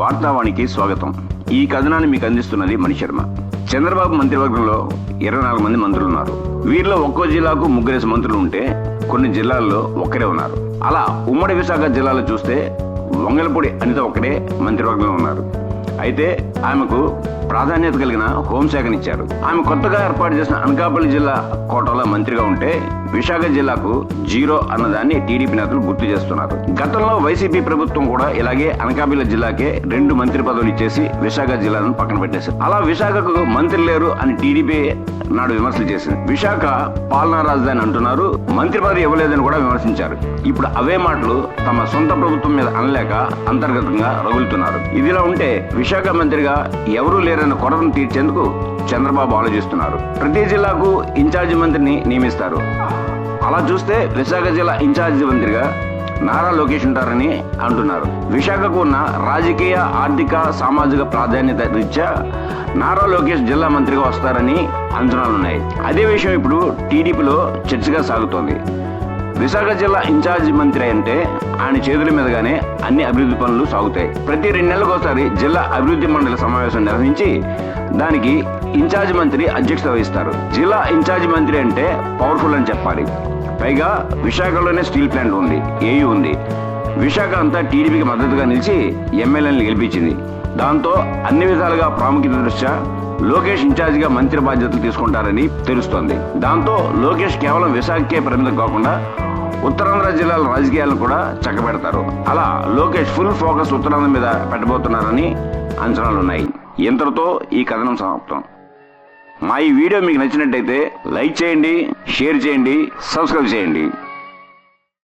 వార్తావాణికి స్వాగతం. ఈ కథనాన్ని మీకు అందిస్తున్నది మణిశర్మ చంద్రబాబు మంత్రివర్గంలో ఇరవై నాలుగు మంది మంత్రులు ఉన్నారు వీరిలో ఒక్కో జిల్లాకు ముగ్గురేసి మంత్రులు ఉంటే కొన్ని జిల్లాల్లో ఒక్కరే ఉన్నారు. అలా ఉమ్మడి విశాఖ జిల్లాలో చూస్తే వంగలపూడి అనిత ఒక్కడే మంత్రివర్గంలో ఉన్నారు. అయితే ఆమెకు ప్రాధాన్యత కలిగిన హోంశాఖనిచ్చారు ఆమె కొత్తగా ఏర్పాటు చేసిన అనకాపల్లి జిల్లా కోటలో మంత్రిగా ఉంటే విశాఖ జిల్లాకు జీరో అన్నదాన్ని టీడీపీ నేతలు గుర్తు చేస్తున్నారు. గతంలో వైసీపీ ప్రభుత్వం కూడా ఇలాగే అనకాపల్లి జిల్లాకే రెండు మంత్రి పదవులు ఇచ్చేసి విశాఖ జిల్లాను పక్కన పెట్టేశారు. అలా విశాఖకు మంత్రి లేరు అని టీడీపీ నాడు విమర్శలు చేసింది. విశాఖ పాలనా రాజధాని అంటున్నారు మంత్రి పదవి ఇవ్వలేదని కూడా విమర్శించారు. ఇప్పుడు అవే మాటలు తమ సొంత ప్రభుత్వం మీద అనలేక అంతర్గతంగా రగులుతున్నారు. ఇదిలా ఉంటే విశాఖ మంత్రిగా ఎవరూ లేరు లేరన్న కొరతను తీర్చేందుకు చంద్రబాబు ఆలోచిస్తున్నారు. ప్రతి జిల్లాకు ఇన్ఛార్జి మంత్రిని నియమిస్తారు. అలా చూస్తే విశాఖ జిల్లా ఇన్ఛార్జి మంత్రిగా నారా లోకేష్ ఉంటారని అంటున్నారు. విశాఖకు ఉన్న రాజకీయ ఆర్థిక సామాజిక ప్రాధాన్యత రీత్యా నారా లోకేష్ జిల్లా మంత్రిగా వస్తారని అంచనాలున్నాయి. అదే విషయం ఇప్పుడు టీడీపీలో చర్చగా సాగుతోంది. విశాఖ జిల్లా ఇన్ఛార్జి మంత్రి అంటే ఆయన చేతుల మీదుగానే అన్ని అభివృద్ధి పనులు సాగుతాయి. ప్రతి రెండు నెలలకు ఒకసారి జిల్లా అభివృద్ధి మండలి సమావేశం నిర్వహించి దానికి ఇన్ఛార్జ్ మంత్రి అధ్యక్షత వహిస్తారు. జిల్లా ఇన్ఛార్జ్ మంత్రి అంటే పవర్ఫుల్ అని చెప్పాలి. పైగా విశాఖలోనే స్టీల్ ప్లాంట్ ఉంది ఏయు ఉంది. విశాఖ అంతా టీడీపీకి మద్దతుగా నిలిచి ఎమ్మెల్యేలను గెలిపించింది. దాంతో అన్ని విధాలుగా ప్రాముఖ్యత దృష్ట్యా లోకేష్ ఇన్ఛార్జిగా మంత్రి బాధ్యతలు తీసుకుంటారని తెలుస్తోంది. దాంతో లోకేష్ కేవలం విశాఖకే పరిమితం కాకుండా ఉత్తరాంధ్ర జిల్లాల రాజకీయాలను కూడా చక్కబెడతారు. అలా లోకేష్ ఫుల్ ఫోకస్ ఉత్తరాంధ్ర మీద పెట్టబోతున్నారని అంచనాలున్నాయి. ఇంతటితో ఈ కథనం సమాప్తం. మా ఈ వీడియో మీకు నచ్చినట్టయితే లైక్ చేయండి షేర్ చేయండి సబ్స్క్రైబ్ చేయండి.